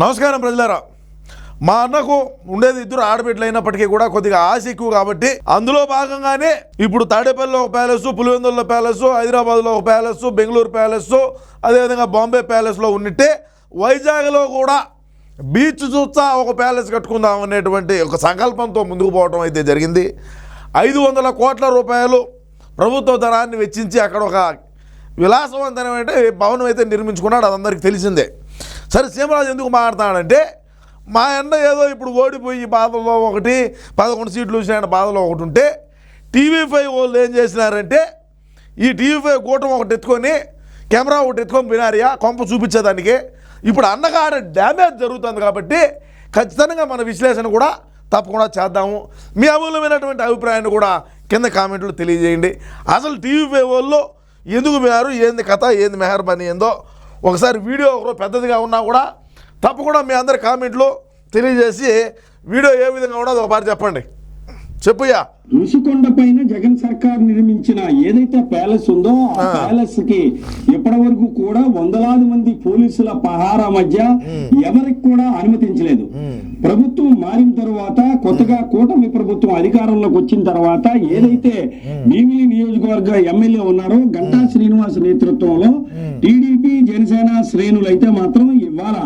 నమస్కారం ప్రజలారా. మా అన్నకు ఉండేది ఇద్దరు ఆడబిడ్డలు అయినప్పటికీ కూడా కొద్దిగా ఆశ ఎక్కువ కాబట్టి అందులో భాగంగానే ఇప్పుడు తాడేపల్లిలో ఒక ప్యాలెస్ పులివెందుల్లో ప్యాలెస్ హైదరాబాద్లో ఒక ప్యాలెస్ బెంగళూరు ప్యాలెస్ అదేవిధంగా బాంబే ప్యాలెస్లో ఉన్నట్టే వైజాగ్లో కూడా బీచ్ చూస్తా ఒక ప్యాలెస్ కట్టుకుందాం అనేటువంటి ఒక సంకల్పంతో ముందుకు పోవడం అయితే జరిగింది. ఐదు వందల కోట్ల రూపాయలు ప్రభుత్వ ధనాన్ని వెచ్చించి అక్కడ ఒక విలాసవంతమైన భవనం అయితే నిర్మించుకున్నాడు. అది అందరికీ తెలిసిందే. సరే సీమరాజు ఎందుకు మాట్లాడతాడంటే మా అన్న ఏదో ఇప్పుడు ఓడిపోయి బాధలో ఒకటి పదకొండు సీట్లు వచ్చిన బాధలో ఒకటి ఉంటే టీవీ ఫైవ్ వాళ్ళు ఏం చేసినారంటే ఈ టీవీ ఫైవ్ కూటమి ఒకటి ఎత్తుకొని కెమెరా ఒకటి ఎత్తుకొని వినారియా కొంప చూపించేదానికి. ఇప్పుడు అన్నగాడ డ్యామేజ్ జరుగుతుంది కాబట్టి ఖచ్చితంగా మన విశ్లేషణ కూడా తప్పకుండా చేద్దాము. మీ అమూల్యమైనటువంటి అభిప్రాయాన్ని కూడా కింద కామెంట్లు తెలియజేయండి. అసలు టీవీ ఫైవ్ వాళ్ళు ఎందుకు పోయారు ఏంది కథ ఏంది మెహర్బానీ ఏందో ఒకసారి వీడియో ఒకరు పెద్దదిగా ఉన్నా కూడా తప్పకుండా మీ అందరి కామెంట్లు తెలియజేసి వీడియో ఏ విధంగా ఉన్నదో ఒకసారి చెప్పండి. చెప్పుయ్యా. ఋషికొండ పైన జగన్ సర్కార్ నిర్మించిన ఏదైతే ప్యాలెస్ ఉందో ఆ ప్యాలెస్కి ఇప్పటి వరకు కూడా వందలాది మంది పోలీసుల పహారా మధ్య ఎవరికి కూడా అనుమతించలేదు. ప్రభుత్వం మారిన తర్వాత కొత్తగా కూటమి ప్రభుత్వం అధికారంలోకి వచ్చిన తర్వాత ఏదైతే భీమిలి నియోజకవర్గ ఎమ్మెల్యే ఉన్నారో గంటా శ్రీనివాస్ నేతృత్వంలో టీడీపీ జనసేన శ్రేణులు అయితే మాత్రం ఇవాళ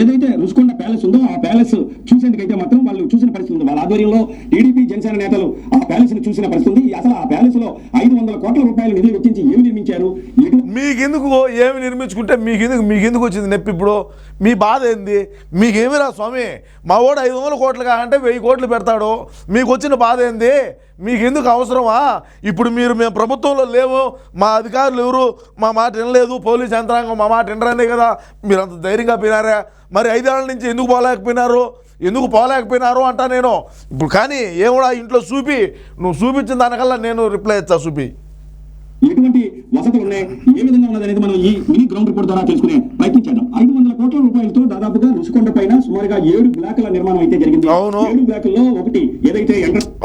ఏదైతే రుషికొండ ప్యాలెస్ ఉందో ఆ ప్యాలెస్ చూసేందుకైతే మాత్రం వాళ్ళు చూసిన పరిస్థితి ఉంది. వాళ్ళ ఆధ్వర్యంలో టీడీపీ జనసేన నేతలు ఆ ప్యాలెస్ని చూసిన పరిస్థితి ఉంది. అసలు ఆ ప్యాలెస్లో ఐదు వందల కోట్ల రూపాయలు నిధులు వెచ్చించి ఏమి నిర్మించారు? మీకెందుకు ఏమి నిర్మించుకుంటే మీకెందుకు మీకెందుకు వచ్చింది నొప్పి ఇప్పుడు? మీ బాధ ఏంది? మీకేమిరా స్వామి? మా వాడు ఐదు వందల కోట్లు కాదంటే వెయ్యి కోట్లు పెడతాడు. మీకు వచ్చిన బాధ ఏంది? మీకెందుకు అవసరమా? ఇప్పుడు మీరు మేము ప్రభుత్వంలో లేవు మా అధికారులు ఎవరు మా మాట వినలేదు పోలీస్ యంత్రాంగం మా మాట వినరనే కదా? మీరు అంత ధైర్యంగా పోయినారా? మరి ఐదేళ్ళ నుంచి ఎందుకు పోలేకపోయినారు? ఎందుకు పోలేకపోయినారు అంటా నేను. ఇప్పుడు కానీ ఏమోడా ఇంట్లో చూపి నువ్వు చూపించిన దానికల్లా నేను రిప్లై ఇచ్చా చూపి. ఎటువంటి వసతులు ఉన్నాయి? ఏ విధంగా ఉన్నది అనేది మనం ఈ మినీ గ్రౌండ్ రిపోర్ట్ ద్వారా తెలుసుకునే ప్రయత్నం చేద్దాం. ఐదు వందల కోట్ల రూపాయలతో దాదాపుగా రుషికొండ పైన సుమారుగా ఏడు బ్లాకుల నిర్మాణం అయితే జరిగింది. అవును. ఏడు బ్లాకుల్లో ఒకటి ఏదైతే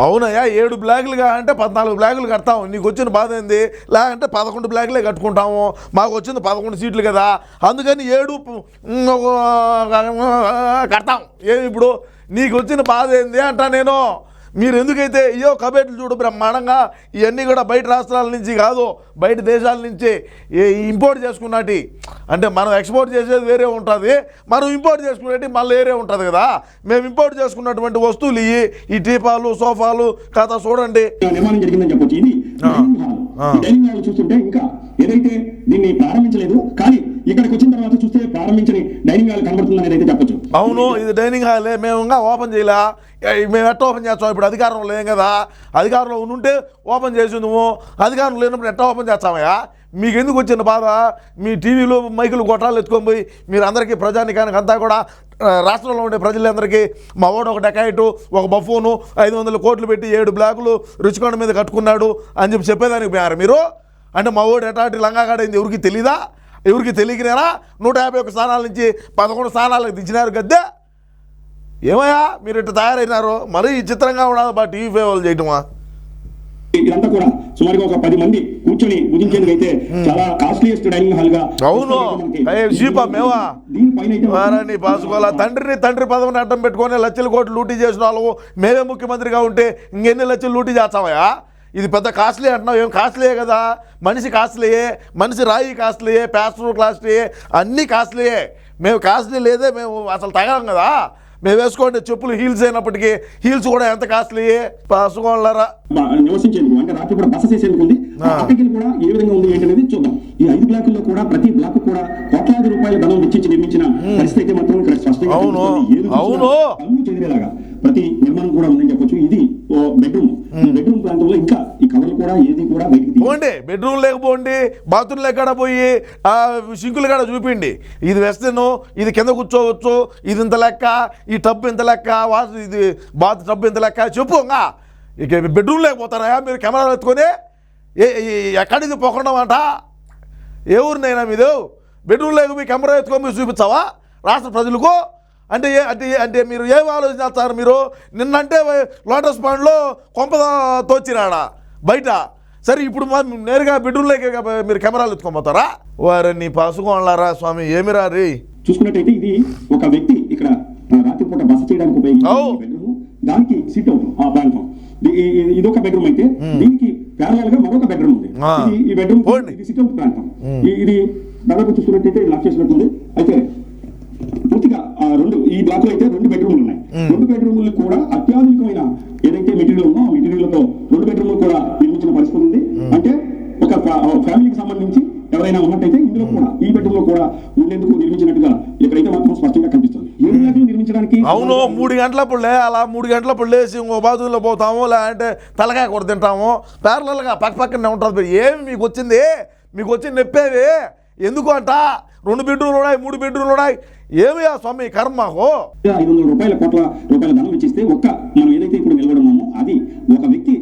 అవునయ్యా ఏడు బ్లాకులుగా అంటే పద్నాలుగు బ్లాకులు కడతాము. నీకు వచ్చిన బాధ ఏంది? లేకంటే పదకొండు బ్లాకులే కట్టుకుంటాము. మాకు వచ్చింది పదకొండు సీట్లు కదా. అందుకని ఏడు కడతాం. ఏమి ఇప్పుడు నీకు వచ్చిన బాధ ఏంది అంటా నేను? మీరు ఎందుకైతే అయ్యో కబేట్లు చూడు బ్రహ్మాండంగా ఇవన్నీ కూడా బయట రాష్ట్రాల నుంచి కాదు బయట దేశాల నుంచి ఏ- ఇంపోర్ట్ చేసుకున్నటి అంటే మనం ఎక్స్పోర్ట్ చేసేది వేరే ఉంటుంది మనం ఇంపోర్ట్ చేసుకునేటి మళ్ళీ వేరే ఉంటుంది కదా. మేము ఇంపోర్ట్ చేసుకున్నటువంటి వస్తువులు ఇవి ఈ టీపాలు సోఫాలు కథ చూడండి. నిర్మాణం జరిగిందని చెప్పొచ్చు. ఇది చూస్తుంటే ఇంకా ఏదైతే దీన్ని ప్రారంభించలేదు కానీ ఇక్కడికి వచ్చిన తర్వాత చూస్తే ప్రారంభించని డైనింగ్ హాల్ కనబడుతుంది అనేది అయితే చెప్పొచ్చు. అవును ఇది డైనింగ్ హాలే మేము ఇంకా ఓపెన్ చేయలే. మేము ఎట్ట ఓపెన్ చేస్తాం? ఇప్పుడు అధికారం లేం కదా. అధికారంలో ఉంటే ఓపెన్ చేసి నువ్వు అధికారం లేనప్పుడు ఎట్ట ఓపెన్ చేస్తామయ్యా? మీకు ఎందుకు వచ్చిన బాధ? మీ టీవీలో మైకులు గొట్టాలు ఎత్తుకొని పోయి మీరు అందరికీ ప్రజానికానికి అంతా కూడా రాష్ట్రంలో ఉండే ప్రజలందరికీ మా వాడు ఒక డెకాయిటు ఒక బఫోను ఐదు వందల కోట్లు పెట్టి ఏడు బ్లాకులు రుచికొండ మీద కట్టుకున్నాడు అని చెప్పి చెప్పేదానికి పోయారు మీరు? అంటే మా వాడు ఎటాటి లంగాగాడైంది ఎవరికి తెలీదా? ఎవరికి తెలియకనేనా నూట యాభై ఒక్క స్థానాల నుంచి పదకొండు స్థానాలకు దించినారు గద్దె? ఏమయ్యా మీరు ఇట్లా తయారైనారు? మరీ విచిత్రంగా ఉండదు బా టీవీ ఫేవల్ చేయటమా? ఇదంతా కూడా సుమారుగా ఒక పది మంది కూర్చొని భుజించేందుకు అయితే చాలా కాస్ట్లీయెస్ట్ డైనింగ్ హాల్గా అవును. మేవా? వారాన్ని పాసుకోవాలా తండ్రిని తండ్రి పదవిని అడ్డం పెట్టుకొని లక్షల కోట్లు లూటీ చేసిన వాళ్ళు మేమే ముఖ్యమంత్రిగా ఉంటే ఇంకెన్ని లక్షలు లూటీ చేస్తామయ్యా? ఇది పెద్ద కాస్ట్లీ అంటున్నావు ఏం కాస్ట్లీయే కదా? మనిషి కాస్ట్లీయే మనిషి రాయి కాస్ట్లీయే ప్యాస్టర్ కాస్ట్లీయే అన్నీ కాస్ట్లీయే. మేము కాస్ట్లీ లేదే మేము అసలు తగలం కదా? మేము వేసుకోండి చెప్పులు హీల్స్ అయినప్పటికీ హీల్స్ కూడా ఎంత కాస్ట్లీయే? పాసుకోవాలరా నివసించేందుకు అంటే రాత్రి కూడా బస చేసేందుకు ఉంది. ఆ. పక్కకి కూడా ఏ విధంగా ఉంది ఏంటనేది చూద్దాం. ఈ ఐదు బ్లాకుల్లో కూడా ప్రతి బ్లాక్ కూడా కోట్లాది రూపాయల ధనం వెచ్చించి నిర్మించిన పరిస్థితి అయితే మాత్రం ఇక్కడ స్పష్టంగా. కళ్ళు చెదిరేలాగా ప్రతి నిర్మాణం కూడా ఉందని చెప్పొచ్చు. ఇది బెడ్రూమ్. బెడ్రూమ్ ప్రాంతంలో ఇంకా ఈ కవర్లు కూడా ఏది కూడా బయటికి. పోండి. బెడ్రూమ్ లేకపోండి. బాత్రూమ్ ఎక్కడ పోయి ఆ సింకులు కాడ చూపిండి. ఇది వెస్టర్న్ ఇది కింద కూర్చోవచ్చు. ఇది ఇంత లెక్క. ఈ టబ్ ఇంత లెక్క. ఇది బాత్ టబ్ ఇంత లెక్క. చెప్పు ఇంకా. ఇక బెడ్రూమ్ లేకపోతారా? మీరు కెమెరాలు ఎత్తుకొని ఎక్కడికి పోకుండా ఏ ఊరినైనా మీది? బెడ్రూమ్ లేక మీ కెమెరా ఎత్తుకొని మీరు చూపించావా? రాష్ట్ర ప్రజలకు? అంటే ఏ అంటే అంటే మీరు ఏం ఆలోచన చేస్తారు మీరు? నిన్నంటే లోటస్ పాండ్లో కొంప తోచిరాడా బయట. సరే ఇప్పుడు మా నేరుగా బెడ్రూమ్లోకి మీరు కెమెరాలు ఎత్తుకోపోతారా వారిని పసుకోవాలరా స్వామి ఏమిరా రే? చూసుకున్నట్టయితే ఇది ఒక వ్యక్తి ఇక్కడ రాత్రిపూట బస చేయడానికి ఉపయోగించే దానికి సిట్ అవుట్ ఆ ప్రాంతం ఇది- ఒక బెడ్రూమ్ అయితే దీనికి ప్యారల్గా మరొక బెడ్రూమ్ ఉంది. ఈ బెడ్రూమ్. ఇది ప్రాంతం. ఇది దాదాపు చూసుకున్నట్టయితే లాక్ చేసినట్టుంది. అయితే పూర్తిగా ఆ రెండు ఈ బ్లాక్లో అయితే రెండు బెడ్రూమ్లు ఉన్నాయి. రెండు బెడ్రూమ్లు కూడా అత్యాధునికమైన ఏదైతే మెటీరియల్ ఉందో ఆ మెటీరియల్తో రెండు బెడ్రూమ్లు కూడా నిర్మించిన పరిస్థితి ఉంది. అంటే ఒక ఫ్యా- ఫ్యామిలీకి సంబంధించి ఎవరైనా ఉన్నట్టయితే ఇందులో కూడా ఈ బెడ్రూమ్లో కూడా ఉండేందుకు నిర్మించినట్టుగా ఇక్కడైతే మాత్రం స్పష్టంగా కనిపిస్తుంది. ఏడు బ్లాక్లు నిర్మించడానికి అవును మూడు గంటలప్పుడు లే అలా మూడు గంటలప్పుడు లేచి ఇంకో బాత్రూంలో పోతాము లేదంటే తలకాయ కూర తింటాము. ప్యారలల్గా పక్క పక్కనే ఉంటుంది ఏమి మీకు వచ్చింది? మీకు వచ్చింది నొప్పేవి? ఎందుకు అంట? రెండు బెడ్రూమ్లు ఉన్నాయి మూడు బెడ్రూమ్లు ఉన్నాయి. ఏమి ఆ స్వామి కర్మ మాకు? ఐదు వందల రూపాయల కోట్ల రూపాయల ధనం ఇచ్చిస్తే ఒక్క మనం ఏదైతే ఇప్పుడు నిలబడున్నామో అది ఒక వ్యక్తి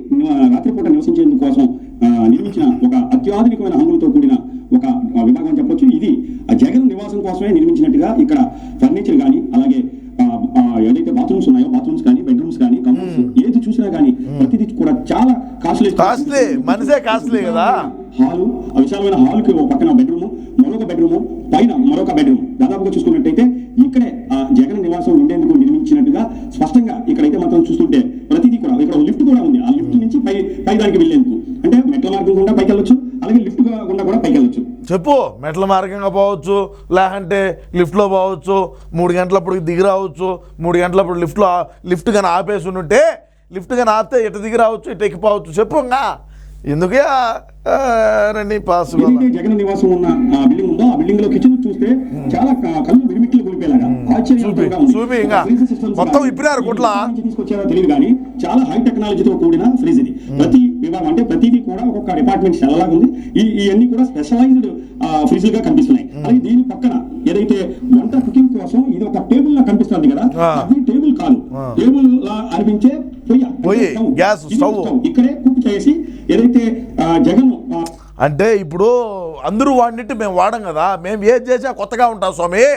రాత్రిపూట నివసించేందుకు కోసం ఆ, నిర్మించిన ఒక అత్యాధునికమైన హంగులతో కూడిన ఒక విభాగం చెప్పొచ్చు. ఇది జగన్ నివాసం కోసమే నిర్మించినట్టుగా ఇక్కడ ఫర్నిచర్ కానీ అలాగే ఏదైతే బాత్రూమ్స్ ఉన్నాయో బాత్రూమ్స్ కానీ బెడ్రూమ్స్ కానీ కమోడ్స్ ఏది చూసినా కానీ ప్రతిదీ కూడా చాలా కాస్ట్లీ costly. కదా. హాలు విశాలమైన హాల్కి ఒక పక్కన బెడ్రూమ్ మరొక బెడ్రూమ్ పైన మరొక బెడ్రూమ్ దాదాపుగా చూసుకున్నట్టయితే ఇక్కడే ఆ జగన్ నివాసం ఉండేందుకు నిర్మించినట్టుగా స్పష్టంగా ఇక్కడైతే మాత్రం చూస్తుంటే ప్రతిదీ కూడా ఇక్కడ లిఫ్ట్ కూడా ఉంది. ఆ లిఫ్ట్ నుంచి పై పై దానికి వెళ్ళేందుకు. అంటే మెట్ల మార్గం గుండా పైకి వెళ్ళొచ్చు అలాగే లిఫ్ట్ గుండా కూడా పైకి వెళ్ళొచ్చు చెప్పు మెట్ల మార్గంగా పోవచ్చు లేకంటే లిఫ్ట్లో పోవచ్చు మూడు గంటలప్పుడు దిగి రావచ్చు మూడు గంటలప్పుడు లిఫ్ట్లో లిఫ్ట్ కానీ ఆపేసి ఉంటే లిఫ్ట్ కానీ ఆపితే ఇటు దిగి రావచ్చు ఇటు ఎక్కిపోవచ్చు చెప్పు ఇంకా. ఎందుకే రండి పాస్ జగన్ నివాసం ఉన్న బిల్డింగ్ ఉందో? ఆ బిల్డింగ్లో కిచెన్ చూస్తే చాలా క- కళ్ళు గురిపేలాగా ఆశ్చర్యకరంగా ఉంది. చూపి ఇంకా. మొత్తం ఇప్పినారు నుంచి తీసుకొచ్చారో తెలియదు కానీ చాలా హై టెక్నాలజీతో కూడిన ఫ్రిడ్జ్ ఇది. ప్రతి విభాగం అంటే ప్రతిదీ కూడా ఒక్కొక్క డిపార్ట్మెంట్ సెలవులాగా ఉంది. ఈ ఇవన్నీ కూడా స్పెషలైజ్డ్ ఫ్రిడ్జ్గా కనిపిస్తున్నాయి. అలాగే దీని పక్కన ఏదైతే వంట కుకింగ్ కోసం ఇది ఒక టేబుల్ లా కనిపిస్తుంది కదా. అది టేబుల్ కాదు. టేబుల్ లా అనిపించే పొయ్యి. Gas stove. ఇక్కడే కుక్ చేసి ఏదైతే జగన్ అంటే ఇప్పుడు అందరూ వాడినట్టు మేము వాడం కదా. మేము ఏది చేసా కొత్తగా ఉంటాం స్వామి.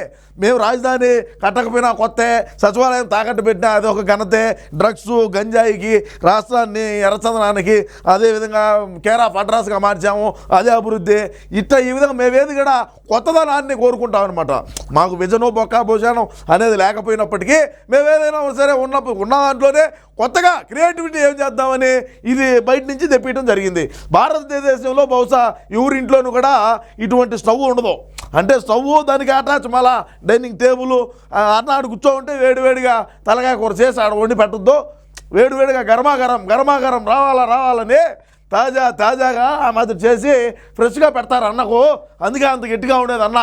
మేము రాజధాని కట్టకపోయినా కొత్త సచివాలయం తాకట్టు పెట్టినా అది ఒక ఘనతే. డ్రగ్స్ గంజాయికి రాష్ట్రాన్ని ఎర్రచందనానికి అదేవిధంగా కేరా ఆఫ్ మార్చాము. అదే అభివృద్ధి. ఇట్లా ఈ విధంగా మేమేది కూడా కొత్తదనాన్ని కోరుకుంటాం అనమాట మాకు విజను బొక్క భోజనం అనేది లేకపోయినప్పటికీ మేము ఏదైనా సరే ఉన్నప్పుడు ఉన్న దాంట్లోనే కొత్తగా క్రియేటివిటీ ఏం చేద్దామని ఇది బయట నుంచి తెప్పించడం జరిగింది. భారతదేశంలో బహుశా ఎవరింట్లోనూ కూడా ఇటువంటి స్టవ్ ఉండదు. అంటే స్టవ్ దానికి అటాచ్ మళ్ళా డైనింగ్ టేబుల్ అన్నాడు కూర్చో ఉంటే వేడివేడిగా తలకాయ కూర చేసి ఆడ వండి పెట్టద్దు. వేడివేడిగా గరమాగరం గరమాగరం రావాలా రావాలని తాజా తాజాగా ఆ మాదిరి చేసి ఫ్రెష్గా పెడతారు అన్నకు అందుకే అంత గట్టిగా ఉండేది అన్న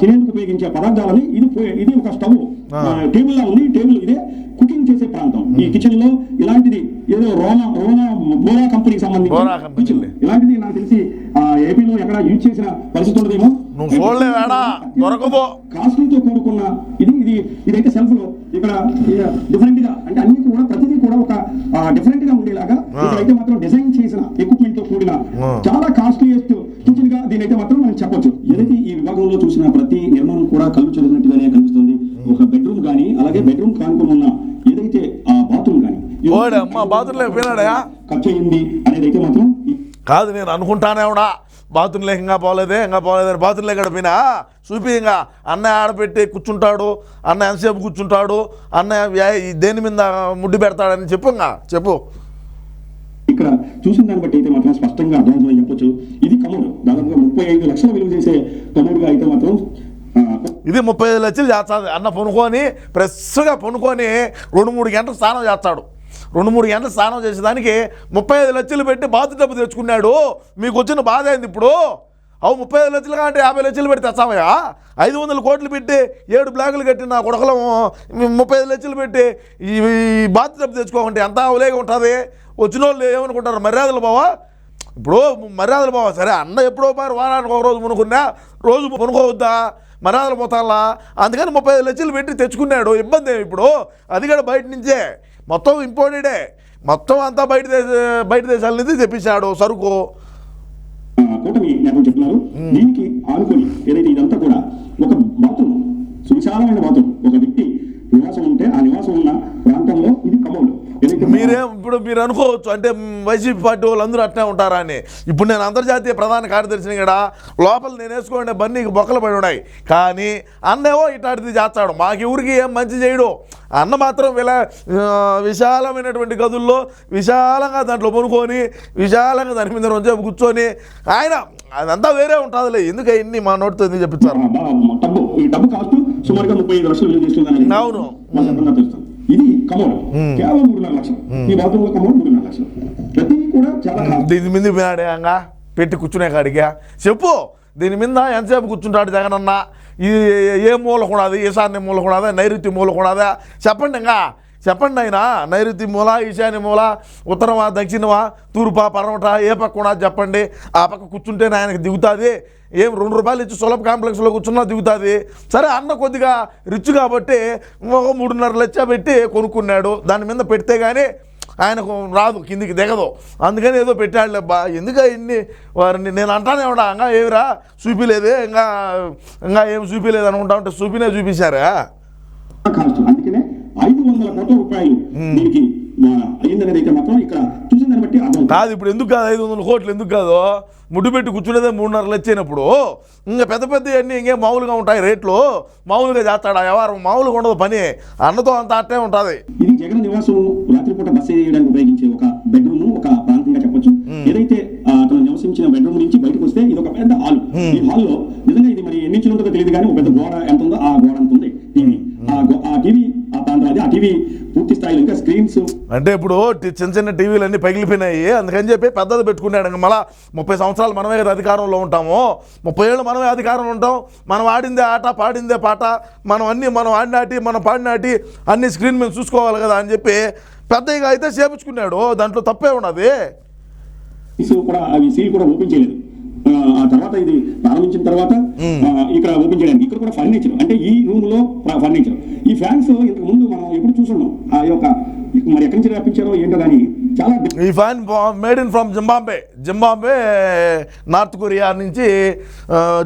తినేందుకు ఉపయోగించే పదార్థాలని ఇది ఇది ఒక స్టవ్. టేబుల్ లా ఉంది టేబుల్ ఇదే కుకింగ్ చేసే ప్రాంతం ఈ కిచెన్లో ఇలాంటిది ఏదో రోనా రోనా బోరా కంపెనీకి సంబంధించి. ఇలాంటిది నాకు తెలిసి ఏపీలో ఎక్కడ యూజ్ చేసిన పరిస్థితి ఉండదేమో నువ్వు చూడలేవేడా? దొరకదు. కాస్ట్లీతో కూడుకున్న ఇది ఇది ఇదైతే సెల్ఫ్లో ఇక్కడ డిఫరెంట్గా అంటే అన్ని కూడా ప్రతిదీ కూడా ఒక డిఫరెంట్. ఇక్కడైతే మాత్రం డిజైన్ చేసిన ఎక్విప్మెంట్తో కూడిన. చాలా కాస్ట్లీయెస్ట్ కిచెన్గా మాత్రం మనం చెప్పొచ్చు. ఏదైతే ఈ విభాగంలో చూసిన ప్రతి నిర్మాణం కూడా కళ్ళు కనిపిస్తుంది. ఒక బెడ్రూమ్ కానీ అలాగే బెడ్రూమ్ కానుకొని ఉన్న ఏదైతే ఆ బాత్రూమ్ కానీ? ఖర్చు అయింది మాత్రం కాదు నేను అనుకుంటానే ఉన్నా. బాత్రూంలో ఇంకా పోలేదే ఇంకా పోలేదే బాత్రూంలో పోయినా చూపి ఇంకా అన్న ఆడపెట్టి కూర్చుంటాడు అన్న ఎంతసేపు కూర్చుంటాడు అన్న దేని మీద ముడ్డి పెడతాడని చెప్పు ఇంకా చెప్పు. చూసిన దాన్ని బట్టి అయితే మాత్రం స్పష్టంగా అర్థమవుతుందని చెప్పొచ్చు. ఇది కమోడ్ దాదాపుగా ముప్పై ఐదు లక్షల విలువ చేసే కమోడ్ అయితే మాత్రం ఇది ముప్పై ఐదు లక్షలు చేస్తాడు. అన్న పొనుకొని ఫ్రెష్గా పొనుకొని రెండు మూడు గంటలు స్నానం చేస్తాడు. రెండు మూడు గంటలు స్నానం చేసేదానికి ముప్పై ఐదు లక్షలు పెట్టి బాతు డబ్బు తెచ్చుకున్నాడు. మీకు వచ్చిన బాధ అయింది ఇప్పుడు? అవు ముప్పై ఐదు లక్షలు కాంటే యాభై లక్షలు పెట్టి తెచ్చామయ్యా ఐదు వందల కోట్లు పెట్టి ఏడు బ్లాకులు కట్టిన నా కొడకలం ముప్పై ఐదు లక్షలు పెట్టి ఈ ఈ డబ్బు తెచ్చుకోకుంటే ఎంత అవలేగా ఉంటుంది? వచ్చిన వాళ్ళు ఏమనుకుంటారు? మర్యాదలు బావా? ఇప్పుడు మర్యాదలు బావా? సరే అన్న ఎప్పుడో మరి వారానికి ఒక రోజు మునుకున్నా రోజు మునుకోవద్దా? మర్యాదలు పోతాలా? అందుకని ముప్పై ఐదు లక్షలు పెట్టి తెచ్చుకున్నాడు. ఇబ్బంది ఏమి ఇప్పుడు? అది కూడా బయట నుంచే. మొత్తం ఇంపోర్టెడే. మొత్తం అంతా బయట దేశ బయట దేశాల నుంచి తెప్పించాడు సరుకు. ఆ, కూటమి నేతలు చెప్తున్నారు. దీనికి ఆనుకొని ఏదైతే ఇదంతా కూడా ఒక బాత్రూమ్ సువిశాలమైన బాత్రూమ్ ఒక వ్యక్తి నివాసం ఉంటే ఆ నివాసం ఉన్న ప్రాంతంలో ఇది కమౌలు మీరేం ఇప్పుడు మీరు అనుకోవచ్చు అంటే వైసీపీ పార్టీ వాళ్ళందరూ అట్నే ఉంటారా అని. ఇప్పుడు నేను అంతర్జాతీయ ప్రధాన కార్యదర్శిని కూడా లోపల నేను వేసుకోండి బన్నీకి బొక్కలు పడి ఉన్నాయి. కానీ అన్నేవో ఇట్లాంటిది చేస్తాడు. మాకు ఎవరికి ఏం మంచి చేయడు. అన్న మాత్రం ఆ, విశాలమైనటువంటి గదుల్లో విశాలంగా దాంట్లో పనుకొని విశాలంగా దాని మీద రోజు కూర్చొని ఆయన అదంతా వేరే ఉంటుందిలే. ఎందుకు ఇన్ని మా నోటితో ఎందుకు చెప్పించారు? డబ్బు ఈ డబ్బు కాస్ట్ సుమారుగా ముప్పై ఐదు లక్షలు విలువ చేస్తుందని అవును. వాళ్ళు చెప్పిన తెలుస్తుంది ఇది కమౌలు కేవలం మూడున్నర లక్షలు ఈ బాత్రూంలో కమౌలు మూడున్నర లక్షలు ప్రతిదీ కూడా చాలా కాస్ట్. దీని మీద వినాడేయంగా పెట్టి కూర్చునే కాడిగా చెప్పు దీని మీద ఎంతసేపు కూర్చుంటాడు జగనన్న ఈ ఏ మూల కూడదు ఈశాన్య మూల కూడదా నైరుతి మూల కూడదా చెప్పండి ఇంకా చెప్పండి ఆయన నైరుతి మూల ఈశాన్య మూల ఉత్తరమా దక్షిణమా తూర్పా పడమట ఏ పక్క చెప్పండి. ఆ పక్క కూర్చుంటేనే ఆయనకు దిగుతుంది. ఏం రెండు రూపాయలు ఇచ్చి సులభ కాంప్లెక్స్లో కూర్చున్నా దిగుతుంది. సరే అన్న కొద్దిగా రిచ్ కాబట్టి ఒక మూడున్నర లక్ష పెట్టి కొనుక్కున్నాడు. దాని మీద పెడితే కానీ ఆయనకు రాదు కిందికి దిగదు. అందుకని ఏదో పెట్టాడులే బా ఎందుక ఇన్ని వారిని నేను అంటానే ఉన్నా ఇంకా ఏమిరా చూపిలేదే ఇంకా ఇంకా ఏం చూపిలేదు అనుకుంటా ఉంటే చూపినే చూపించారా దీనికి అయితే మాత్రం ఇక్కడ చూసిన దాన్ని బట్టి అర్థం కాదు ఇప్పుడు ఎందుకు కాదు? ఐదు వందల కోట్లు ఎందుకు కాదు? ముడ్డు పెట్టి కూర్చునేదే మూడున్నర లచ్చైనప్పుడు ఇంకా పెద్ద పెద్ద అన్నీ ఇంకేం మామూలుగా ఉంటాయి రేట్లు. మామూలుగా చేస్తాడు? ఆ వ్యవహారం మామూలుగా ఉండదు పని. అన్నతో అంత అట్టే ఉంటుంది. ఇది జగన్ నివాసం రాత్రిపూట బస చేయడానికి ఉపయోగించే ఒక బెడ్రూమ్ ఒక ప్రాంతంగా చెప్పొచ్చు. ఏదైతే అతను నివసించిన బెడ్రూమ్ నుంచి బయటకు వస్తే ఇది ఒక పెద్ద హాల్ ఈ హాల్లో నిజంగా ఇది మరి ఎన్ని ఇంచులు ఉంటుందో తెలియదు కానీ ఒక పెద్ద గోడ ఎంత ఉందో ఆ గోడ అంత ఉంది టీవీ ఆ గో- ఆ టీవీ ఆ ప్రాంతం అది ఆ టీవీ పూర్తి స్థాయిలో ఇంకా స్క్రీన్స్ అంటే ఇప్పుడు చిన్న చిన్న టీవీలు అన్నీ పగిలిపోయినాయి. అందుకని చెప్పి పెద్దది పెట్టుకున్నాడు. ఇంకా మళ్ళా ముప్పై సంవత్సరాలు మనమే కదా అధికారంలో ఉంటాము. ముప్పై ఏళ్ళు మనమే అధికారంలో ఉంటాం. మనం ఆడిందే ఆట పాడిందే పాట. మనం అన్నీ మనం ఆడినాటి మనం పాడినాటి అన్ని స్క్రీన్ మీద చూసుకోవాలి కదా అని చెప్పి పెద్దగా అయితే చేపించుకున్నాడు. దాంట్లో తప్పే ఉన్నది. కూడా కూడా ఓపెన్ చేయలేదు. ఆ, తర్వాత ఇది ప్రారంభించిన తర్వాత ఇక్కడ ఓపెన్ చేయడానికి ఇక్కడ కూడా ఫర్నిచర్ అంటే ఈ రూమ్లో ఫర్నిచర్ ఈ ఫ్యాన్స్ ఇంతకు ముందు మనం ఎప్పుడు చూసున్నాం ఆ యొక్క మరి ఎక్కడి నుంచి రప్పించారో ఏంటో కానీ ఈ fan made in from Zimbabwe Zimbabwe North Korea నుంచి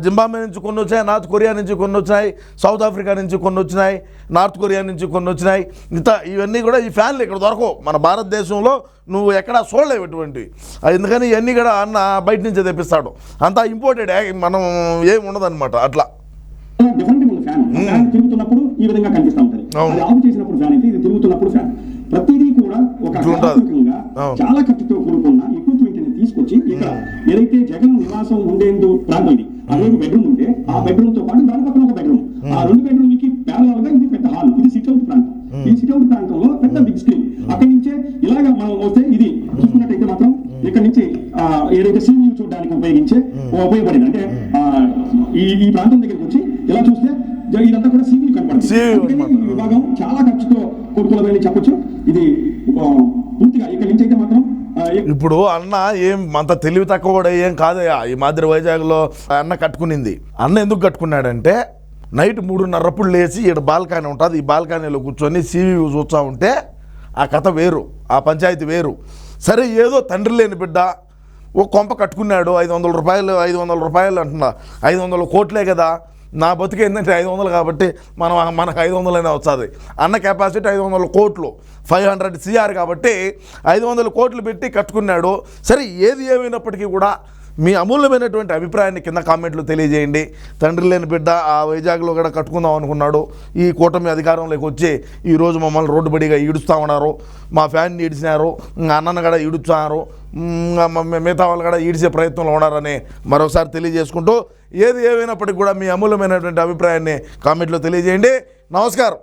జింబాంబే నుంచి కొన్ని వచ్చాయి నార్త్ కొరియా నుంచి కొన్ని వచ్చినాయి సౌత్ ఆఫ్రికా నుంచి కొన్ని వచ్చినాయి నార్త్ కొరియా నుంచి కొన్ని వచ్చినాయి ఇంత ఇవన్నీ కూడా ఈ ఫ్యాన్లు ఇక్కడ దొరకవు. మన భారతదేశంలో నువ్వు ఎక్కడా చూడలేవు ఇటువంటివి. ఎందుకని ఇవన్నీ కూడా అన్న బయట నుంచే తెప్పిస్తాడు. అంతా ఇంపోర్టెడ్ మనం ఏమి ఉండదన్నమాట అట్లా. ఫ్యాన్. తిరుగుతున్నప్పుడు ఈ విధంగా కనిపిస్తూ ఉంటది. ఆఫ్ చేసినప్పుడు ఫ్యాన్ అయితే ఇది తిరుగుతున్నప్పుడు ఫ్యాన్. ప్రతిదీ కూడా ఒక. కళాత్మకంగా. చాలా ఖర్చుతో కూడుకున్న ఎక్విప్మెంట్ని తీసుకొచ్చి ఇక్కడ ఏదైతే జగన్ నివాసం ఉండేందు ప్రాంతం ఇది అదే బెడ్రూమ్ ఉంటే ఆ బెడ్రూమ్తో పాటు దాని పక్కన ఒక బెడ్రూమ్ ఆ రెండు బెడ్రూమ్కి ప్యారల్గా ఇది పెద్ద హాల్ ఇది సిట్అవుట్ ప్రాంతం. ఈ సిట్అవుట్ ప్రాంతంలో పెద్ద బిగ్ స్క్రీన్ అక్కడి నుంచే ఇలాగా మనం వస్తే ఇది చూసుకున్నట్టయితే మాత్రం ఇక్కడ నుంచి ఏదైతే సీన్ చూడడానికి ఉపయోగించే ఉపయోగపడింది. అంటే ఈ ఈ ప్రాంతం దగ్గరికి వచ్చి ఇలా చూస్తే ఇదంతా కూడా సీవీ కనపడుతుంది. విభాగం చాలా ఖర్చుతో కూడుకున్నదని చెప్పొచ్చు. ఇది పూర్తిగా ఇక్కడ నుంచి అయితే మాత్రం ఇప్పుడు అన్న ఏం అంత తెలివి తక్కువ కూడా ఏం కాదయ్యా ఈ మాదిరి వైజాగ్లో అన్న కట్టుకునింది. అన్న ఎందుకు కట్టుకున్నాడంటే నైట్ మూడున్నరప్పుడు లేచి ఇక్కడ బాల్కనీ ఉంటుంది. ఈ బాల్కనీలో కూర్చొని సీవీ చూస్తూ ఉంటే ఆ కథ వేరు ఆ పంచాయతీ వేరు. సరే ఏదో తండ్రి లేని బిడ్డ ఓ కొంప కట్టుకున్నాడు. ఐదు వందల రూపాయలు ఐదు వందల రూపాయలు అంటున్నా. ఐదు వందల కోట్లే కదా. నా బతుకు ఏంటంటే ఐదు వందలు కాబట్టి మనం మనకు ఐదు వందలైనా వస్తుంది. అన్న కెపాసిటీ ఐదు వందల కోట్లు. ఫైవ్ హండ్రెడ్ సిఆర్ కాబట్టి ఐదు వందల కోట్లు పెట్టి కట్టుకున్నాడు. సరే ఏది ఏమైనప్పటికీ కూడా మీ అమూల్యమైనటువంటి అభిప్రాయాన్ని కింద కామెంట్లు తెలియజేయండి. తండ్రి లేని బిడ్డ ఆ వైజాగ్లో కూడా కట్టుకుందాం అనుకున్నాడు. ఈ కూటమి అధికారంలోకి వచ్చి ఈరోజు మమ్మల్ని రోడ్డు బడిగా ఈడుస్తూ ఉన్నారు. మా ఫ్యాన్ని ఈడ్చినారు ఇంకా అన్నను కూడా ఈడుస్తున్నారు. మిగతా వాళ్ళు కూడా ఈడ్చే ప్రయత్నంలో ఉన్నారని మరోసారి తెలియజేసుకుంటూ ఏది ఏమైనప్పటికీ కూడా మీ అమూల్యమైనటువంటి అభిప్రాయాన్ని కామెంట్లో తెలియజేయండి. నమస్కారం.